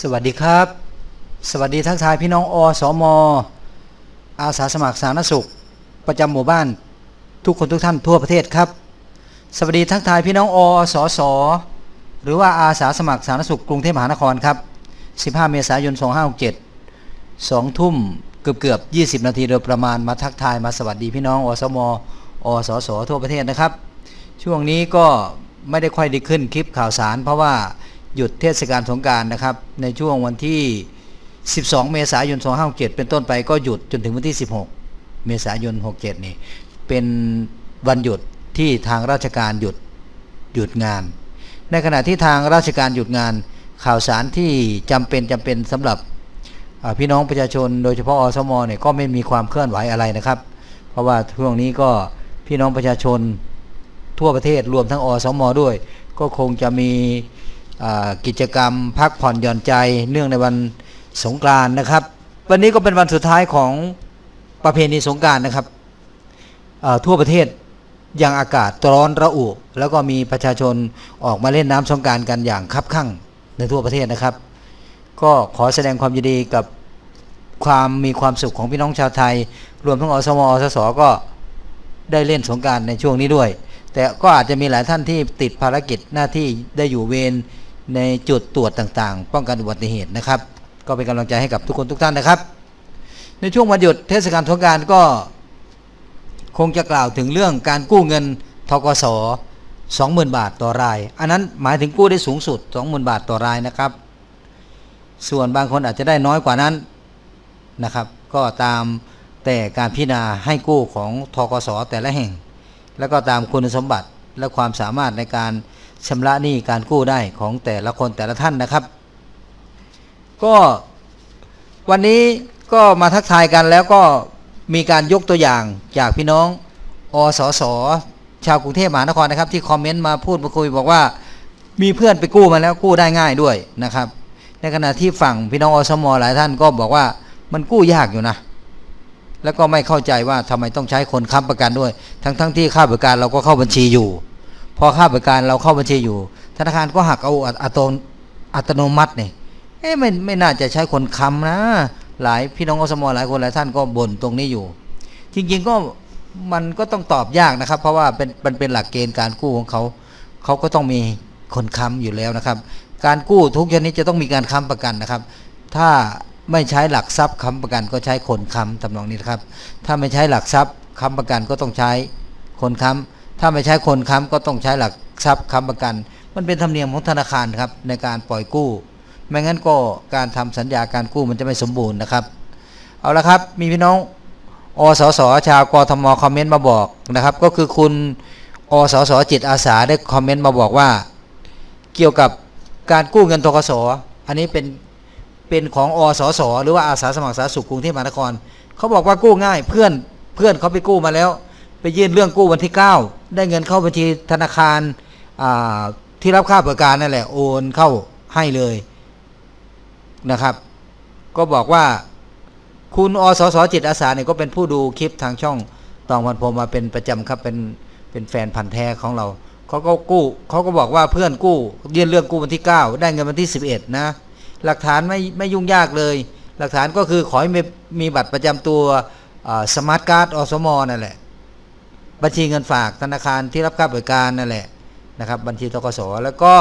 สวัสดีครับ สวัสดีทักทายพี่น้องอสมอาสาสมัครสาธารณสุข ประจำหมู่บ้าน ทุกคนทุกท่านทั่วประเทศครับ สวัสดีทักทายพี่น้องอสสหรือว่าอาสาสมัครสาธารณสุขกรุงเทพมหานครครับ 15 เมษายน 2567 2 ทุ่มเกือบเกือบ 20 นาทีโดยประมาณมาทักทายมาสวัสดีพี่น้องอสมอสสทั่วประเทศนะครับ ช่วงนี้ก็ไม่ได้ค่อยได้ขึ้นคลิปข่าวสาร เพราะว่า หยุดเทศกาลสงการนะครับ ในช่วงวันที่ 12 เมษายน 2567เป็นต้นไปก็หยุดจนถึงวันที่ 16 เมษายน 67 นี่เป็นวันหยุดที่ทางราชการหยุดหยุดงาน ในขณะที่ทางราชการหยุดงาน ข่าวสารที่จำเป็นจำเป็นสำหรับพี่น้องประชาชน โดยเฉพาะอสมเนี่ยก็ไม่มีความเคลื่อนไหวอะไรนะครับ เพราะว่าช่วงนี้ก็พี่น้องประชาชนทั่วประเทศรวมทั้งอสมด้วย ก็คงจะมี กิจกรรมพักผ่อนหย่อนใจเนื่องในวันสงกรานนะครับ วันนี้ก็เป็นวันสุดท้ายของประเพณีสงการนะครับทั่วประเทศยังอากาศร้อนระอุ แล้วก็มีประชาชนออกมาเล่นน้ำสงการกันอย่างคับคั่งในทั่วประเทศนะครับ ก็ขอแสดงความยินดีกับความมีความสุขของพี่น้องชาวไทย รวมทั้งอสมอสสก็ได้เล่นสงการในช่วงนี้ด้วย แต่ก็อาจจะมีหลายท่านที่ติดภารกิจหน้าที่ได้อยู่เวร ในจุดตรวจต่างๆ ป้องกันอุบัติเหตุนะครับ ก็เป็นกำลังใจให้กับทุกคนทุกท่านนะครับ ในช่วงวันหยุดเทศกาลสงการก็ คงจะกล่าวถึงเรื่องการกู้เงินทกส20,000 บาทต่อราย อันนั้นหมายถึงกู้ได้สูงสุด 20,000 บาทต่อรายนะครับ ส่วนบางคนอาจจะได้น้อยกว่านั้นนะครับ ก็ตามแต่การพิจารณาให้กู้ของทกสแต่ละแห่ง แล้วก็ตามคุณสมบัติและความสามารถในการ ชำระหนี้การกู้ได้ของแต่ละคนแต่ละท่านนะครับ ก็วันนี้ก็มาทักทายกันแล้วก็มีการยกตัวอย่างจากพี่น้องอสสชาวกรุงเทพมหานครนะครับ ที่คอมเมนต์มาพูดมาคุยบอกว่ามีเพื่อนไปกู้มาแล้วกู้ได้ง่ายด้วยนะครับ ในขณะที่ฝั่งพี่น้องอสมหลายท่านก็บอกว่ามันกู้ยากอยู่นะ แล้วก็ไม่เข้าใจว่าทำไมต้องใช้คนค้ำประกันด้วย ทั้งๆทที่ค่าบริการเราก็เข้าบัญชีอยู่ พอค่าบริการเราเข้าบัญชีอยู่ ธนาคารก็หักเอาอัตโนอัตโนมัติเนี่ยเอ๊ะไม่ไม่น่าจะใช้คนค้ำนะ หลายพี่น้องอสมอหลายคนหลายท่านก็บ่นตรงนี้อยู่ จริงๆก็มันก็ต้องตอบยากนะครับ เพราะว่าเป็นมันเป็นหลักเกณฑ์การกู้ของเขา เขาก็ต้องมีคนค้ำอยู่แล้วนะครับ การกู้ทุกชนิดจะต้องมีการค้ำประกันนะครับ ถ้าไม่ใช้หลักทรัพย์ค้ำประกันก็ใช้คนค้ำทำนองนี้นะครับ ถ้าไม่ใช้หลักทรัพย์ค้ำประกันก็ต้องใช้คนค้ำ ถ้าไม่ใช้คนค้ำก็ต้องใช้หลักทรัพย์ค้ำประกัน มันเป็นธรรมเนียมของธนาคารครับในการปล่อยกู้ ไม่งั้นก็การทำสัญญาการกู้มันจะไม่สมบูรณ์นะครับ เอาละครับมีพี่น้องอสสชาวกทมคอมเมนต์มาบอกนะครับ ก็คือคุณอสสจิตอาสาได้คอมเมนต์มาบอกว่า เกี่ยวกับการกู้เงินทกสอันนี้เป็นเป็นของอสสหรือว่าอาสาสมัครสาธารณสุขกรุงเทพมหานครเขาบอกว่ากู้ง่ายเพื่อนเพื่อนเขาไปกู้มาแล้ว ไปยื่นเรื่องกู้วันที่ 9 ได้เงินเข้าบัญชีธนาคารที่รับค่าบริการนั่นแหละโอนเข้าให้เลยนะครับ ก็บอกว่าคุณอสสจิตอาสาเนี่ยก็เป็นผู้ดูคลิปทางช่องตองพันพรมมาเป็นประจำครับเป็นเป็นแฟนพันธ์แท้ของเราเขาก็กู้เขาก็บอกว่าเพื่อนกู้ยื่นเรื่องกู้วันที่ 9 ได้เงินวันที่ 11 นะ หลักฐานไม่ไม่ยุ่งยากเลย หลักฐานก็คือขอให้มีมีบัตรประจำตัวสมาร์ทการ์ดอสมนั่นแหละ บัญชีเงินฝากธนาคารที่รับค่าบริการนั่นแหละนะครับ บัญชีทกสแล้วก็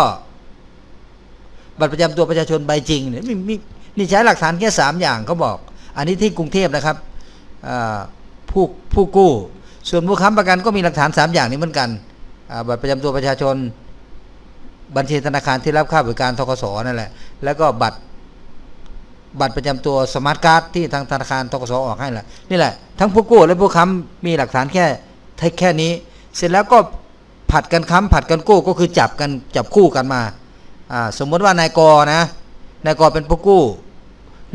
บัตรประจำตัวประชาชนใบจริงเนี่ยมีมีนี่ใช้หลักฐานแค่สามอย่างเขาบอก อันนี้ที่กรุงเทพนะครับผู้ผู้กู้ ส่วนผู้ค้ำประกันก็มีหลักฐานสามอย่างนี้เหมือนกันบัตรประจำตัวประชาชน บัญชีธนาคารที่รับค่าบริการทกสนั่นแหละแล้วก็บัตรบัตรประจำตัวสมาร์ทการ์ดที่ทางธนาคารทกสออกให้แหละนี่แหละทั้งผู้กู้และผู้ค้ำมีหลักฐานแค่ แค่นี้ เสร็จแล้วก็ผัดกันค้ำผัดกันกู้ก็คือจับกันจับคู่กันมาสมมติว่านายกนะนายกเป็นผู้กู้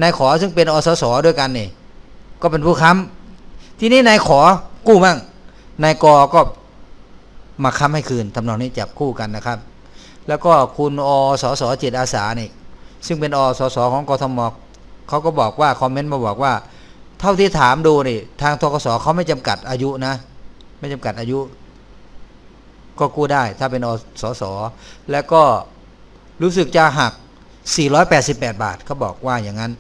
นายขอซึ่งเป็นอสสด้วยกันนี่ก็เป็นผู้ค้ำทีนี้นายขอกู้บ้างนายกก็มาค้ำให้คืนทำนองนี้จับคู่กันนะครับ แล้วก็คุณอสสจิตอาสานี่ซึ่งเป็นอสสของกทมเขาก็บอกว่าคอมเมนต์มาบอกว่า เท่าที่ถามดูนี่ทางทกสเขาไม่จำกัดอายุนะ ไม่จำกัดอายุ ก็กู้ได้ ถ้าเป็นอสสแล้วก็รู้สึกจะหัก 488 บาทเขาบอกว่าอย่างนั้น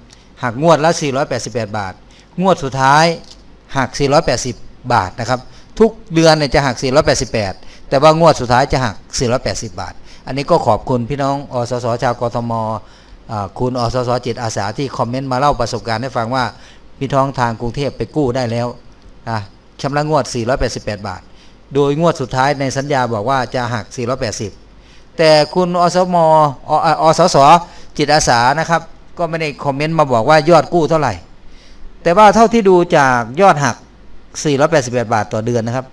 หักงวดละ 488 บาท งวดสุดท้ายหัก 480 บาทนะครับ ทุกเดือนเนี่ยจะหัก 488 แต่ว่างวดสุดท้ายจะหัก 480 บาท อันนี้ก็ขอบคุณพี่น้องอสสชาวกทมคุณอสสจิตอาสาที่คอมเมนต์มาเล่าประสบการณ์ให้ฟังว่าพี่ท้องทางกรุงเทพไปกู้ได้แล้วนะ ชำระงวด 488 บาท โดยงวดสุดท้ายในสัญญาบอกว่าจะหัก 480 แต่คุณอสมออสสจิตอาสานะครับ ก็ไม่ได้คอมเมนต์มาบอกว่ายอดกู้เท่าไหร่ แต่ว่าเท่าที่ดูจากยอดหัก 488 บาทต่อเดือนนะครับ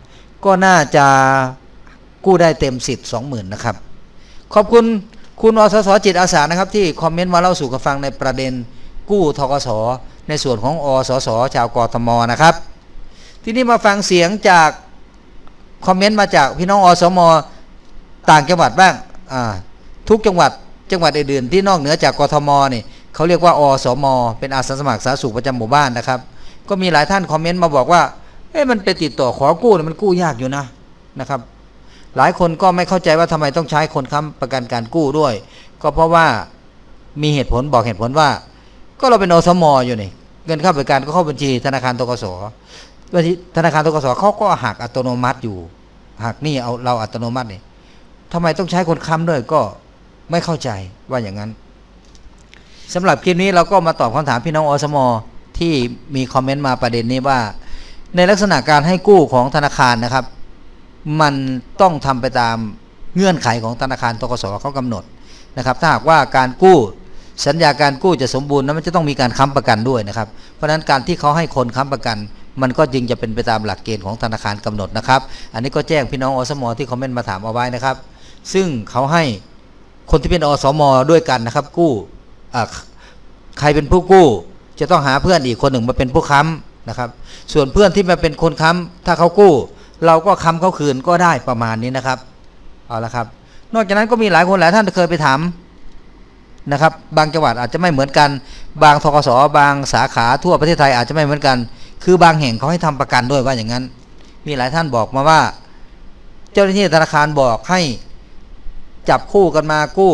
ก็น่าจะกู้ได้เต็มสิทธิ์20,000นะครับ ขอบคุณคุณอสสจิตอาสานะครับ ที่คอมเมนต์มาเล่าสู่กันฟังในประเด็นกู้ทกสในส่วนของอสสชาวกทมนะครับ ทีนี้มาฟังเสียงจากคอมเมนต์มาจากพี่น้องอสมต่างจังหวัดบ้างทุกจังหวัดจังหวัดอื่นๆที่นอกเหนือจากกทมนี่เขาเรียกว่าอสมเป็นอาสาสมัครสาธารณสุขประจำหมู่บ้านนะครับ ก็มีหลายท่านคอมเมนต์มาบอกว่าเอ๊ะมันไปติดต่อขอกู้เนี่ยมันกู้ยากอยู่นะนะครับ หลายคนก็ไม่เข้าใจว่าทำไมต้องใช้คนค้ำประกันการกู้ด้วย ก็เพราะว่ามีเหตุผลบอกเหตุผลว่า ก็เราเป็นอสมอยู่นี่เงินเข้าบริการก็เข้าบัญชีธนาคารตกส ธนาคารตกสเขาก็หักอัตโนมัติอยู่หักนี่เอาเราอัตโนมัตินี่ทำไมต้องใช้คนค้ำด้วยก็ไม่เข้าใจว่าอย่างนั้นสำหรับคลิปนี้เราก็มาตอบคำถามพี่น้องอสมที่มีคอมเมนต์มาประเด็นนี้ว่า ในลักษณะการให้กู้ของธนาคารนะครับ มันต้องทำไปตามเงื่อนไขของธนาคารตกสเขากำหนดนะครับ ถ้าหากว่าการกู้สัญญาการกู้จะสมบูรณ์นั้นมันจะต้องมีการค้ำประกันด้วยนะครับ เพราะฉะนั้นการที่เขาให้คนค้ำประกัน มันก็จึงจะเป็นไปตามหลักเกณฑ์ของธนาคารกำหนดนะครับ อันนี้ก็แจ้งพี่น้องอสมที่คอมเมนต์มาถามเอาไว้นะครับ ซึ่งเขาให้คนที่เป็นอสมด้วยกันนะครับ กู้ใครเป็นผู้กู้ จะต้องหาเพื่อนอีกคนหนึ่งมาเป็นผู้ค้ำนะครับ ส่วนเพื่อนที่มาเป็นคนค้ำถ้าเขากู้ เราก็ค้ำเขาคืนก็ได้ประมาณนี้นะครับเอาละครับ นอกจากนั้นก็มีหลายคนหลายท่านเคยไปถามนะครับ บางจังหวัดอาจจะไม่เหมือนกัน บางทกสบางสาขาทั่วประเทศไทยอาจจะไม่เหมือนกัน คือบางแห่งเขาให้ทำประกันด้วยว่าอย่างนั้น มีหลายท่านบอกมาว่า เจ้าหน้าที่ธนาคารบอกให้จับคู่กันมากู้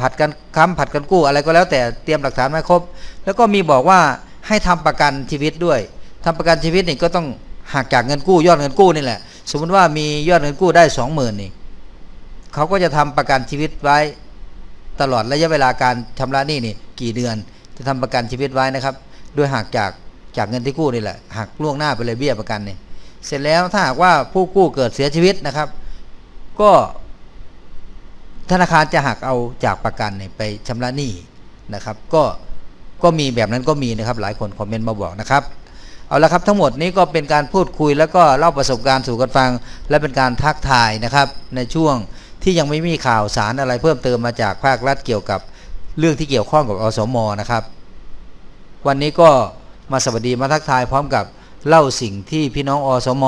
ผัดกันค้ำผัดกันกู้อะไรก็แล้วแต่เตรียมหลักฐานมาครบ แล้วก็มีบอกว่าให้ทำประกันชีวิตด้วยทำประกันชีวิตนี่ก็ต้องหักจากเงินกู้ยอดเงินกู้นี่แหละ สมมติว่ามียอดเงินกู้ได้สองหมื่นนี่เขาก็จะทำประกันชีวิตไว้ ตลอดระยะเวลาการชำระหนี้นี่กี่เดือน จะทำประกันชีวิตไว้นะครับโดยหักจาก จากเงินที่กู้นี่แหละหักล่วงหน้าไปเลยเบี้ยประกันเนี่ยเสร็จแล้วถ้าหากว่าผู้กู้เกิดเสียชีวิตนะครับ ก็ธนาคารจะหักเอาจากประกันเนี่ยไปชำระหนี้นะครับ ก็ก็มีแบบนั้นก็มีนะครับ หลายคนคอมเมนต์มาบอกนะครับเอาละครับทั้งหมดนี้ก็เป็นการพูดคุยแล้วก็เล่าประสบการณ์สู่กันฟัง และเป็นการทักทายนะครับ ในช่วงที่ยังไม่มีข่าวสารอะไรเพิ่มเติมมาจากภาครัฐเกี่ยวกับเรื่องที่เกี่ยวข้องกับอสมนะครับ วันนี้ก็ มาสวัสดีมาทักทายพร้อมกับเล่าสิ่งที่พี่น้องอสม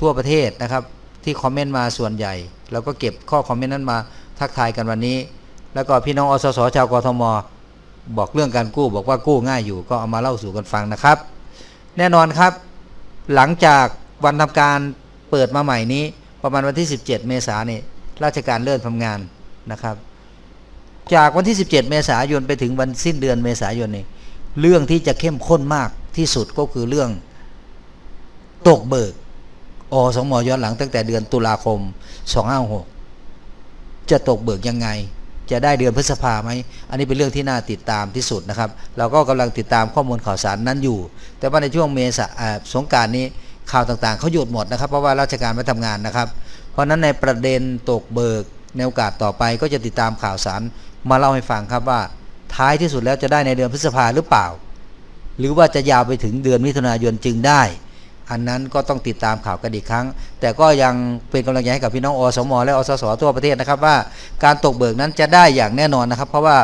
ทั่วประเทศนะครับ ที่คอมเมนต์มาส่วนใหญ่เราก็เก็บข้อคอมเมนต์นั้นมาทักทายกันวันนี้ แล้วก็พี่น้องอสสชาวกทม บอกเรื่องการกู้บอกว่ากู้ง่ายอยู่ก็เอามาเล่าสู่กันฟังนะครับ แน่นอนครับ หลังจากวันทำการเปิดมาใหม่นี้ประมาณวันที่ 17 เมษายนนี่ราชการเริ่มทำงานนะครับ จากวันที่ 17 เมษายนไปถึงวันสิ้นเดือนเมษายนนี่ เรื่องที่จะเข้มข้นมากที่สุดก็คือเรื่องตกเบิกอสมย้อนหลังตั้งแต่เดือนตุลาคม 256 จะตกเบิกยังไง จะได้เดือนพฤษภาไหม อันนี้เป็นเรื่องที่น่าติดตามที่สุดนะครับ เราก็กำลังติดตามข้อมูลข่าวสารนั้นอยู่ แต่ว่าในช่วงเมษาสงการนี้ข่าวต่างๆเขาหยุดหมดนะครับ เพราะว่าราชการไม่ทำงานนะครับ เพราะฉะนั้นในประเด็นตกเบิกในโอกาสต่อไปก็จะติดตามข่าวสารมาเล่าให้ฟังครับว่า ท้ายที่สุดแล้วจะได้ในเดือนพฤษภาหรือเปล่า หรือว่าจะยาวไปถึงเดือนมิถุนายนจึงได้ อันนั้นก็ต้องติดตามข่าวกันอีกครั้ง แต่ก็ยังเป็นกำลังใจให้กับพี่น้องอสมและอสสทั่วประเทศนะครับว่าการตกเบิกนั้นจะได้อย่างแน่นอนนะครับ เพราะว่า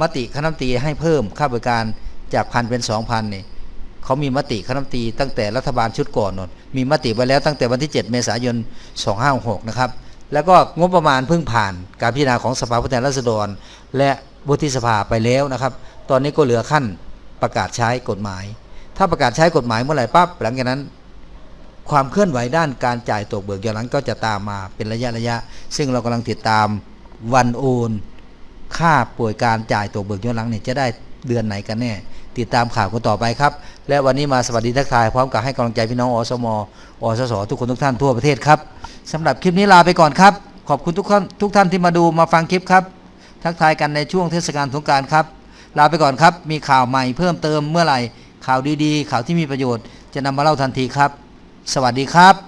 มติคณะมตีให้เพิ่มค่าบริการจากพันเป็นสองพันนี่เขามีมติคณะมตีตั้งแต่รัฐบาลชุดก่อนนนมีมติไว้แล้วตั้งแต่วันที่ 7 เมษายน 2566นะครับ แล้วก็งบประมาณเพิ่งผ่านการพิจารณาของสภาผู้แทนราษฎร และวุฒิสภาไปแล้วนะครับ ตอนนี้ก็เหลือขั้นประกาศใช้กฎหมาย ถ้าประกาศใช้กฎหมายเมื่อไหร่ปั๊บหลังจากนั้น ความเคลื่อนไหวด้านการจ่ายตกเบิกย้อนหลังก็จะตามมาเป็นระยะระยะ ซึ่งเรากำลังติดตามวันโอน ค่าป่วยการจ่ายตัวเบิกย้อนหลังเนี่ยจะได้เดือนไหนกันแน่ ติดตามข่าวกันต่อไปครับ และวันนี้มาสวัสดีทักทายพร้อมกับให้กำลังใจพี่น้องอสมอสสทุกคนทุกท่านทั่วประเทศครับสำหรับคลิปนี้ลาไปก่อนครับ ขอบคุณทุกท่านทุกท่านที่มาดูมาฟังคลิปครับ ทักทายกันในช่วงเทศกาลสงกรารครับ ลาไปก่อนครับ มีข่าวใหม่เพิ่มเติมเมื่อไหร่ข่าวดีๆ ข่าวที่มีประโยชน์จะนำมาเล่าทันทีครับ สวัสดีครับ